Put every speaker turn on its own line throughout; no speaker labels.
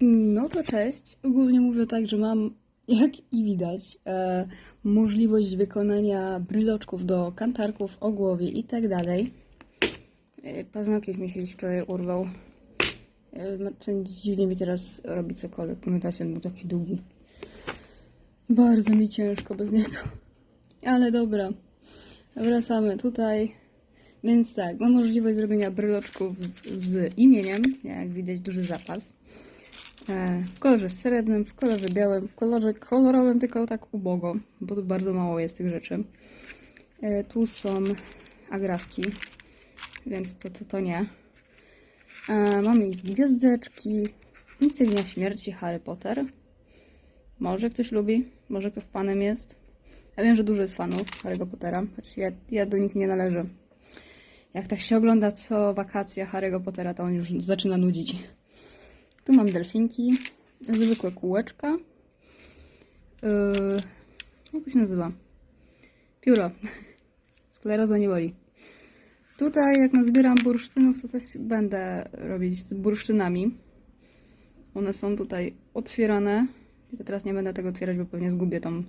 No to cześć. Ogólnie mówię tak, że mam, jak i widać, e, możliwość wykonania bryloczków do kantarków o głowie i tak dalej. E, Paznokieć mi się wczoraj urwał. E, dziwnie mi teraz robi cokolwiek. Pamiętacie, on był taki długi. Bardzo mi ciężko bez niego. Ale dobra. Wracamy tutaj. Więc tak, mam możliwość zrobienia bryloczków z imieniem. Jak widać, duży zapas. W kolorze srebrnym, w kolorze białym, w kolorze kolorowym, tylko tak ubogo, bo tu bardzo mało jest tych rzeczy. E, Tu są agrafki, więc to, to, to nie. E, Mamy gwiazdeczki, Insygnia śmierci Harry Potter. Może ktoś lubi, może ktoś fanem jest. Ja wiem, że dużo jest fanów Harry'ego Pottera, choć ja, ja do nich nie należę. Jak tak się ogląda co wakacje Harry'ego Pottera, to on już zaczyna nudzić. Tu mam delfinki, zwykłe kółeczka. Yy, jak to się nazywa? Pióro. Skleroza nie boli. Tutaj jak nazbieram bursztynów, to coś będę robić z bursztynami. One są tutaj otwierane. Tylko teraz nie będę tego otwierać, bo pewnie zgubię tą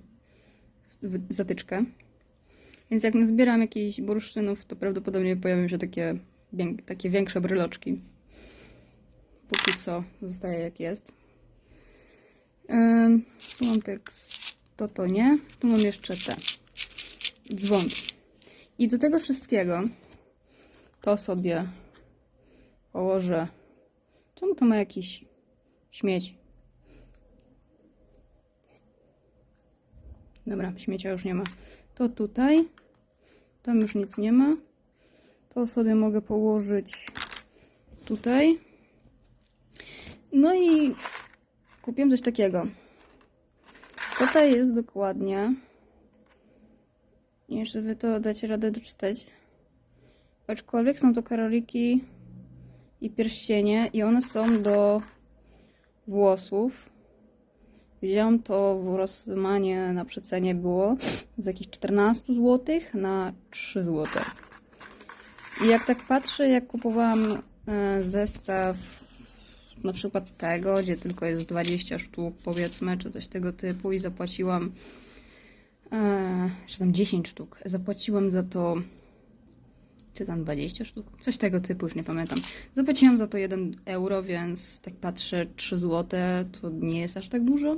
zatyczkę. Więc jak nazbieram jakichś bursztynów, to prawdopodobnie pojawią się takie, takie większe bryloczki. Póki co zostaje jak jest. Tu mam tekst, to to nie. Tu mam jeszcze te dzwonki. I do tego wszystkiego to sobie położę. Czemu to ma jakiś śmieć? Dobra, śmiecia już nie ma. To tutaj. Tam już nic nie ma. To sobie mogę położyć tutaj. No i kupiłem coś takiego. Tutaj jest dokładnie. Nie, żeby to dać radę doczytać. Aczkolwiek są to karoliki i pierścienie i one są do włosów. Wziąłem to w Rossmanie na przecenie było z jakichś 14 zł na 3 zł. I jak tak patrzę, jak kupowałam e, zestaw na przykład tego, gdzie tylko jest 20 sztuk powiedzmy, czy coś tego typu i zapłaciłam e, czy tam 10 sztuk. Zapłaciłam za to czy tam 20 sztuk? Coś tego typu, już nie pamiętam. Zapłaciłam za to 1 euro, więc tak patrzę, 3 zł to nie jest aż tak dużo.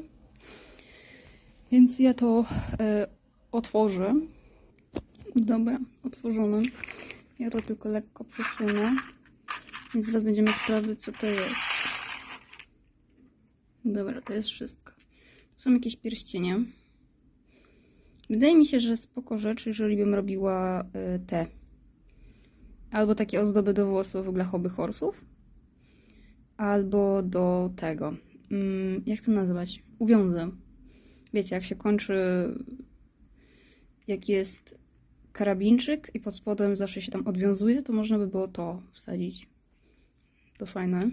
Więc ja to e, otworzę. Dobra, otworzone. Ja to tylko lekko przesunę. Więc zaraz będziemy sprawdzać, co to jest. Dobra, to jest wszystko. Tu są jakieś pierścienie. Wydaje mi się, że spoko rzeczy, jeżeli bym robiła y, te. Albo takie ozdoby do włosów glachowych horsów. Albo do tego. Mm, jak to nazwać? Uwiązę. Wiecie, jak się kończy. Jak jest karabinczyk i pod spodem zawsze się tam odwiązuje, to można by było to wsadzić. To fajne.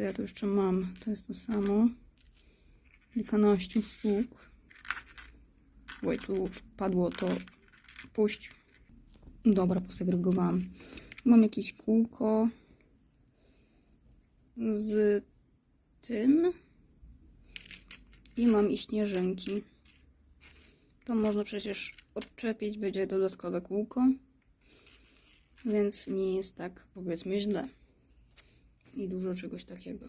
Co ja tu jeszcze mam? To jest to samo. Kilkanaście sztuk. Oj, tu padło to. Puść. Dobra, posegregowałam. Mam jakieś kółko z tym. I mam i śnieżynki. To można przecież odczepić, będzie dodatkowe kółko. Więc nie jest tak, powiedzmy, źle. I dużo czegoś takiego.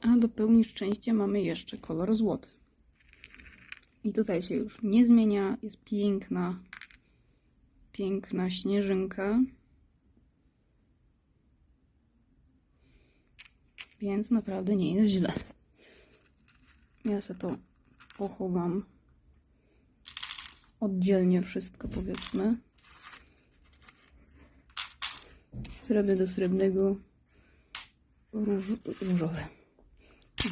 A do pełni szczęścia mamy jeszcze kolor złoty. I tutaj się już nie zmienia. Jest piękna, piękna śnieżynka. Więc naprawdę nie jest źle. Ja sobie to pochowam oddzielnie wszystko, powiedzmy. Srebrny do srebrnego, róż, różowy.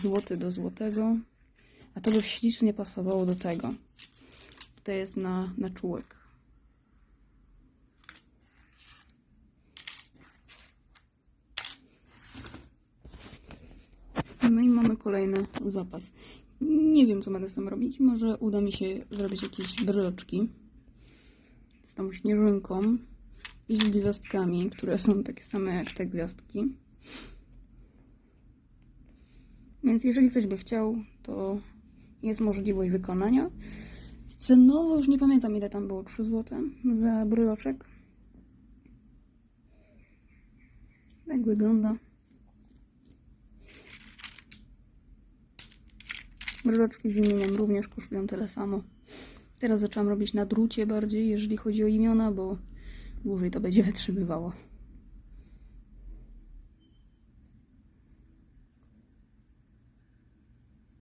Złoty do złotego. A to by ślicznie pasowało do tego. Tutaj jest na, na czółek. No i mamy kolejny zapas. Nie wiem, co będę z tym robić. Może uda mi się zrobić jakieś bryloczki z tą śnieżynką z gwiazdkami, które są takie same jak te gwiazdki. Więc jeżeli ktoś by chciał, to jest możliwość wykonania. Cenowo już nie pamiętam ile tam było, 3 zł za bryloczek. Tak wygląda. Bryloczki z imieniem również kosztują tyle samo. Teraz zaczęłam robić na drucie bardziej, jeżeli chodzi o imiona, bo dłużej to będzie wytrzymywało.